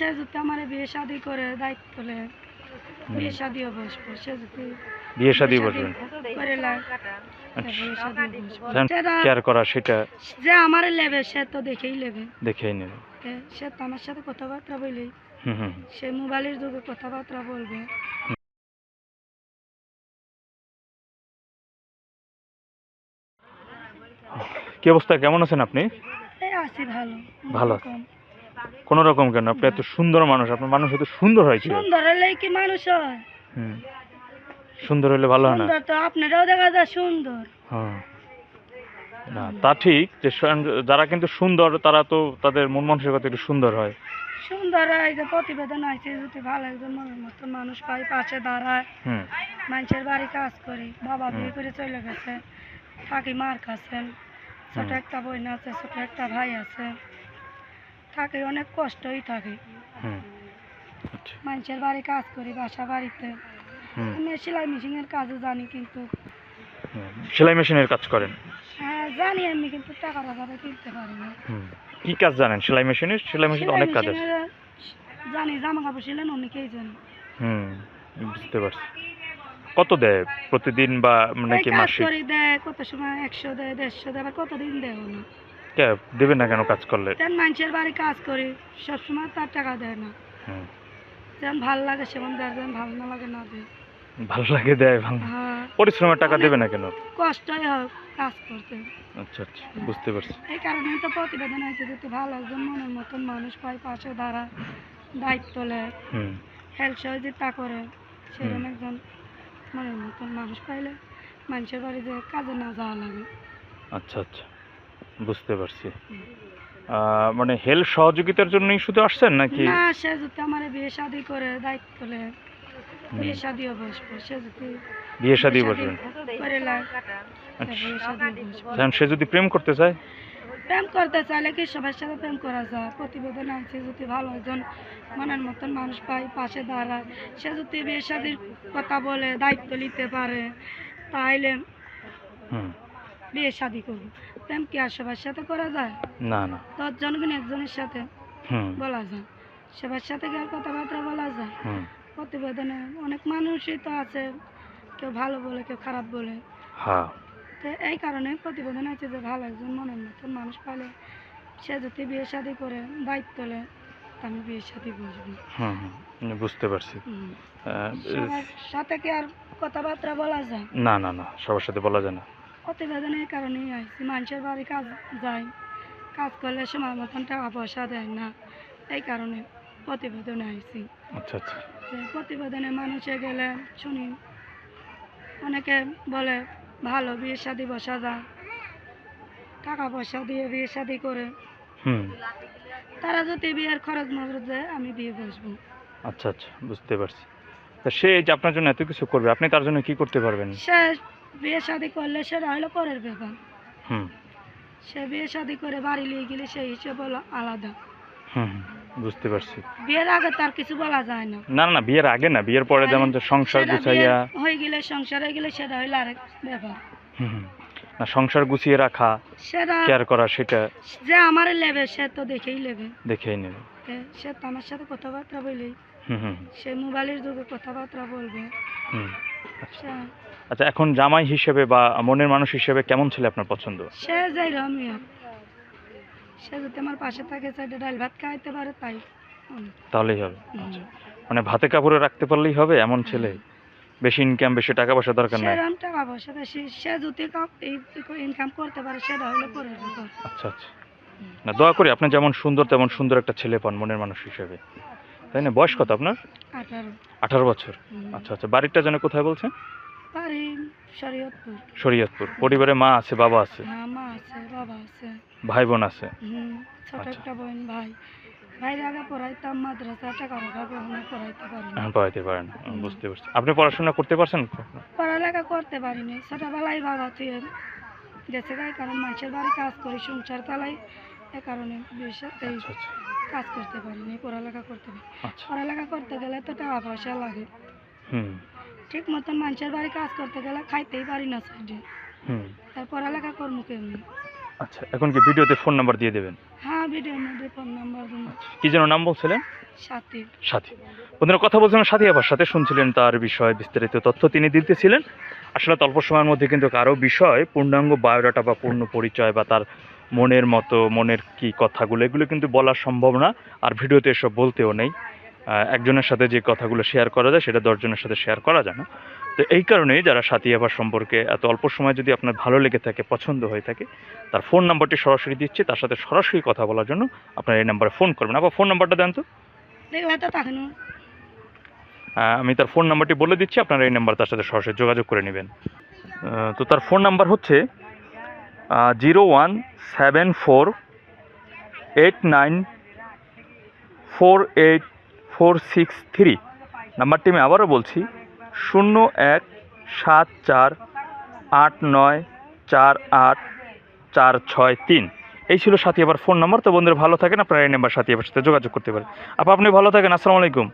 সে যদি আমার বিয়ে শাদি করে দায়িত্ব বিয়ে শাদিও বসবো সে যদি বিয়ে শাদি বসবেন আচ্ছা। কেয়ার করা সেটা যে আমার লেবে সে তো দেখেই লেবে। দেখেই নেবে। সে তো আমার সাথে কথাবার্তা হুম সে মোবাইলের যুগে কথাবার্তা বলবে। কি অবস্থা? কেমন আছেন আপনি? এই আছি ভালো। ভালো। কোন রকম কেন? আপনি এত সুন্দর মানুষ আপনার মানুষ এত সুন্দর হয় কি সুন্দর হলে কি মানুষ হয়? হুম। সুন্দর হলে ভালো হয় না? সুন্দর তো আপনারাও দেখা যায় সুন্দর। হ্যাঁ না তা ঠিক যে যারা কিন্তু সুন্দর তারা তো তাদের মন মানসিকতা একটু সুন্দর হয়। সুন্দর হয় যে প্রতিবেদন আছে যদি ভালো একজন মনের মতন মানুষ পাই পাশে দাঁড়ায় হুম। মানুষের বাড়ি কাজ করি বাবা বিয়ে করে চলে গেছে থাকি মার কাছেন ছোট একটা বোন আছে ছোট একটা ভাই আছে থাকি অনেক কষ্টই থাকি। আচ্ছা। মানুষের বাড়ি কাজ করি বাসা বাড়িতে। আমি সেলাই মেশিনের কাজও জানি কিন্তু। সেলাই মেশিনের কাজ করেন? হ্যাঁ জানি আমি কিন্তু টাকার অভাবে কিনতে পারি না। কি কাজ জানেন? সেলাই মেশিনের সেলাই মেশিন অনেক কাজ আছে জানি জামা কাপড় সিলেন অনেকেই জানি। হুম বুঝতে পারছি। কত দেয় প্রতিদিন বা কাজ মাসিক? দেয় কত সময় একশো দেয় দেড়শো দেয় আবার কতদিন দেয় না কে দেবে না কেন কাজ করলে? তেমন মানুষের বাড়ি কাজ করি সবসময় তার টাকা দেয় না। হুম যেমন ভালো লাগে সেমন দেয় যেমন ভালো না লাগে না দেয়। ভালো লাগে দেয় ভালো হ্যাঁ। পরিশ্রমের টাকা দেবে না কেন? কষ্টই হয় কাজ করতে। আচ্ছা আচ্ছা বুঝতে পারছি। এই কারণেই তো প্রতিবেদন আছে যদি ভালো একজন মনের মতন মানুষ পায় পাশে দাঁড়ায় দায়িত্ব নেয় হেল্প সহযোগিতা করে সেরকম একজন মনের মতন মানুষ পাইলে মানুষের বাড়ি যে কাজে না যাওয়া লাগে। আচ্ছা আচ্ছা। বুঝতে পারছি। মানে হেল্প সহযোগিতার জন্যই শুধু আসছেন নাকি? না সে যদি আমার বিয়ে শাদি করে দায়িত্ব হুম। বিয়ে শাদিও বসবো সে যদি বিয়ে শাদি বসবেন আচ্ছা। সে যদি প্রেম করতে চায়? প্রেম করতে চাইলে কি সবার সাথে প্রেম করা যায়? প্রতিবেদন আছে যদি ভালো একজন মনের মতন মানুষ পাই পাশে দাঁড়ায় সে যদি বিয়ে শাদির কথা বলে দায়িত্ব নিতে পারে তাহলে হুম। বিয়ে শাদি করব। প্রেম কি আর সবার সাথে করা যায়? না না। দশজন কিনে একজনের সাথে বলা যায়। সবার সাথে কি আর কথাবার্তা বলা যায়? হুম। প্রতিবেদনে অনেক মানুষই তো আছে কেউ ভালো বলে কেউ খারাপ বলে। হ্যাঁ। তো এই কারণে প্রতিবেদন আছে যে ভালো একজন মনের মতন মানুষ পালে সে যদি বিয়ে শাদি করে দায়িত্ব নেয় আমি বিয়ে শাদি হুম, বুঝতে পারছি। সবার সাথে কি আর কথাবার্তা বলা যায়? না না না। সবার সাথে বলা যায় না। প্রতিবেদন এই কারণেই আইছি মানুষের বাড়ি কাজ যায় কাজ করলে সময় মতন টাকা পয়সা দেয় না। এই কারণে প্রতিবেদনে আইছি। আচ্ছা আচ্ছা। যে প্রতিবেদনে মানুষে গেলে শুনি অনেকে বলে ভালো বিয়ে শাদি বসা যায় টাকা পয়সা দিয়ে বিয়ে শাদি করে। হুম। তারা যদি বিয়ের খরচ মরচ দেয় আমি বিয়ে বসবো। আচ্ছা আচ্ছা বুঝতে পারছি। তা সে যে আপনার জন্য এত কিছু করবে আপনি তার জন্য কি করতে পারবেন? সে বিয়ে শাদি করলে সেটা হলো পরের ব্যাপার। হুম। সে বিয়ে শাদি করে বাড়ি নিয়ে গেলে সেই হিসেবে হলো আলাদা বুঝতে পারছি। বিয়ের আগে তার কিছু বলা যায় না। না না, বিয়ের আগে না বিয়ের পরে যেমন যে সংসার গুছাইয়া হয়ে গেলে সংসার হয়ে গেলে সেটা হইল আরেক ব্যাপার। না সংসার গুছিয়ে রাখা সেটা কেয়ার করা সেটা যে আমার লেবে সে তো দেখেই লেবে। দেখেই নেবে। সে তো আমার সাথে কথাবার্তা হুম সে মোবাইলের যুগে কথাবার্তা বলবে। হুম আচ্ছা এখন জামাই হিসেবে বা মনের মানুষ হিসেবে কেমন ছেলে আপনার পছন্দ? সে যাই রমিয়া সে যদি আমার পাশে থাকে সাইডে ডাল ভাত খাইতে পারে তাই। তাহলেই হবে। আচ্ছা। মানে ভাতে কাপড়ে রাখতে পারলেই হবে এমন ছেলে? বেশি ইনকাম বেশি টাকা পয়সা দরকার নাই? সেরকম টাকা পয়সা বেশি সে যদি ইনকাম করতে পারে সেটা হলো পরের আচ্ছা আচ্ছা। না দোয়া করি আপনি যেমন সুন্দর তেমন সুন্দর একটা ছেলে পান মনের মানুষ হিসেবে। তাই না? বয়স কত আপনার? আঠারো। আঠারো বছর। আচ্ছা আচ্ছা। বাড়িটা যেন কোথায় বলছেন? বাড়ি শরীয়তপুর। শরীয়তপুর। পরিবারে মা আছে বাবা আছে? হ্যাঁ মা আছে বাবা আছে। ভাই বোন আছে? হুম ছোট আচ্ছা। একটা বোন ভাই। ভাইয়ের আগে পড়াইতাম মাদ্রাসা টাকার অভাবে পড়াইতে পারি না। পড়াইতে পারেন। হুম। বুঝতে পারছি। আপনি পড়াশোনা করতে পারছেন? পড়ালেখা করতে পারিনি। ছোটবেলায় বাবা তুই গেছে গায়ে কারণ মানুষের বাড়ি কাজ করি সংসার চালাই এ কারণে এই আচ্ছা আচ্ছা। কাজ করতে পারিনি পড়ালেখা করতে পারি পড়ালেখা করতে গেলে তো টাকা পয়সা লাগে। হুম। ঠিক মতন মানুষের বাড়ি কাজ করতে গেলে খাইতেই পারি না সাইডে। হুম। তার পড়ালেখা করব কেমনি আচ্ছা এখন কি ভিডিওতে ফোন নাম্বার দিয়ে দেবেন? হ্যাঁ ভিডিওর মধ্যে ফোন নাম্বার দিন কি যেন নাম বলছিলেন? সাথে। সাথী। বন্ধুরা কথা বলছিলাম সাথী আবার সাথে শুনছিলেন তার বিষয়ে বিস্তারিত তথ্য তিনি দিতেছিলেন। আসলে অল্প সময়ের মধ্যে কিন্তু কারও বিষয় পূর্ণাঙ্গ বায়োডাটা বা পূর্ণ পরিচয় বা তার মনের মতো মনের কি কথাগুলো এগুলো কিন্তু বলা সম্ভব না। আর ভিডিওতে এসব বলতেও নেই। একজনের সাথে যে কথাগুলো শেয়ার করা যায় সেটা দশজনের সাথে শেয়ার করা যায় না। তো এই কারণেই যারা সাথী আবার সম্পর্কে এত অল্প সময় যদি আপনার ভালো লেগে থাকে পছন্দ হয়ে থাকে তার ফোন নাম্বারটি সরাসরি দিচ্ছে তার সাথে সরাসরি কথা বলার জন্য আপনার এই নাম্বারে ফোন করবেন। আবার ফোন নাম্বারটা দেন তো। আমি তার ফোন নাম্বারটি বলে দিচ্ছি আপনারা এই নাম্বার তার সাথে সরাসরি যোগাযোগ করে নেবেন। তো তার ফোন নাম্বার হচ্ছে zero one seven four eight nine four eight four six three. নাম্বারটি আমি আবারও বলছি, শূন্য এক, সাত চার, আট নয়, চার আট, চার ছয় তিন। এই ছিল সাথী আবার ফোন নাম্বার। তো বন্ধুরা, ভালো থাকেন। আপনারা এই নাম্বার সাথী আবার সাথে যোগাযোগ করতে পারেন। আপা, আপনি ভালো থাকেন। আসসালামু আলাইকুম।